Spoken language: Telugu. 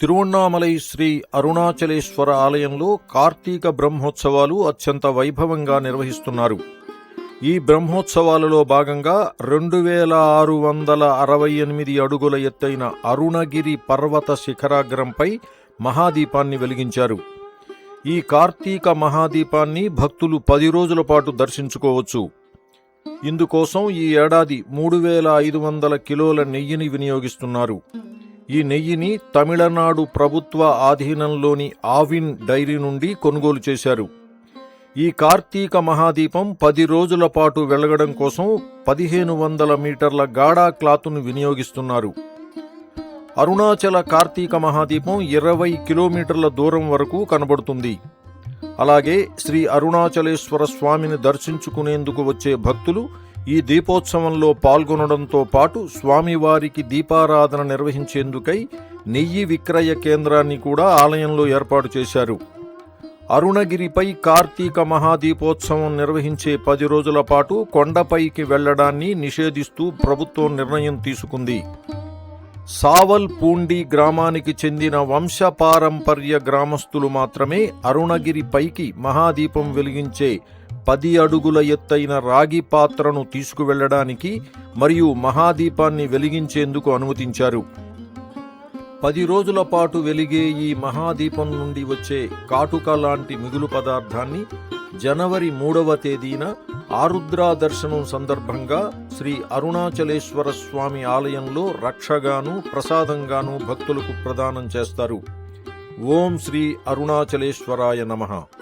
తిరువణ్ణామలై శ్రీ అరుణాచలేశ్వర ఆలయంలో కార్తీక బ్రహ్మోత్సవాలు అత్యంత వైభవంగా నిర్వహిస్తున్నారు. ఈ బ్రహ్మోత్సవాలలో భాగంగా రెండు వేల ఆరు వందల అరవై ఎనిమిది అడుగుల ఎత్తైన అరుణగిరి పర్వత శిఖరాగ్రంపై మహాదీపాన్ని వెలిగించారు. ఈ కార్తీక మహాదీపాన్ని భక్తులు పది రోజుల పాటు దర్శించుకోవచ్చు. ఇందుకోసం ఈ ఏడాది మూడు వేల ఐదు వందల కిలోల నెయ్యిని వినియోగిస్తున్నారు. ఈ నెయ్యిని తమిళనాడు ప్రభుత్వ ఆధీనంలోని ఆవిన్ డైరీ నుండి కొనుగోలు చేశారు. ఈ కార్తీక మహాదీపం పది రోజుల పాటు వెలగడం కోసం పదిహేను వందల మీటర్ల గాఢా క్లాతును వినియోగిస్తున్నారు. అరుణాచల కార్తీక మహాదీపం ఇరవై కిలోమీటర్ల దూరం వరకు కనబడుతుంది. అలాగే శ్రీ అరుణాచలేశ్వర స్వామిని దర్శించుకునేందుకు వచ్చే భక్తులు ఈ దీపోత్సవంలో పాల్గొనడంతో పాటు స్వామివారికి దీపారాధన నిర్వహించేందుకై నెయ్యి విక్రయ కేంద్రాన్ని కూడా ఆలయంలో ఏర్పాటు చేశారు. అరుణగిరిపై కార్తీక మహాదీపోత్సవం నిర్వహించే పది రోజుల పాటు కొండపైకి వెళ్ళడాన్ని నిషేధిస్తూ ప్రభుత్వం నిర్ణయం తీసుకుంది. సావల్ పూండి గ్రామానికి చెందిన వంశపారంపర్య గ్రామస్తులు మాత్రమే అరుణగిరి పైకి మహాదీపం వెలిగించే పది అడుగుల ఎత్తైన రాగి పాత్రను తీసుకువెళ్ళడానికి మరియు మహాదీపాన్ని వెలిగించేందుకు అనుమతించారు. పది రోజుల పాటు వెలిగే ఈ మహాదీపం నుండి వచ్చే కాటుక లాంటి మిగులు పదార్థాన్ని జనవరి మూడవ తేదీన ఆరుద్రా దర్శనం సందర్భంగా శ్రీ అరుణాచలేశ్వర స్వామి ఆలయంలో రక్షగాను ప్రసాదంగాను భక్తులకు ప్రదానం చేస్తారు. ఓం శ్రీ అరుణాచలేశ్వరాయ నమః.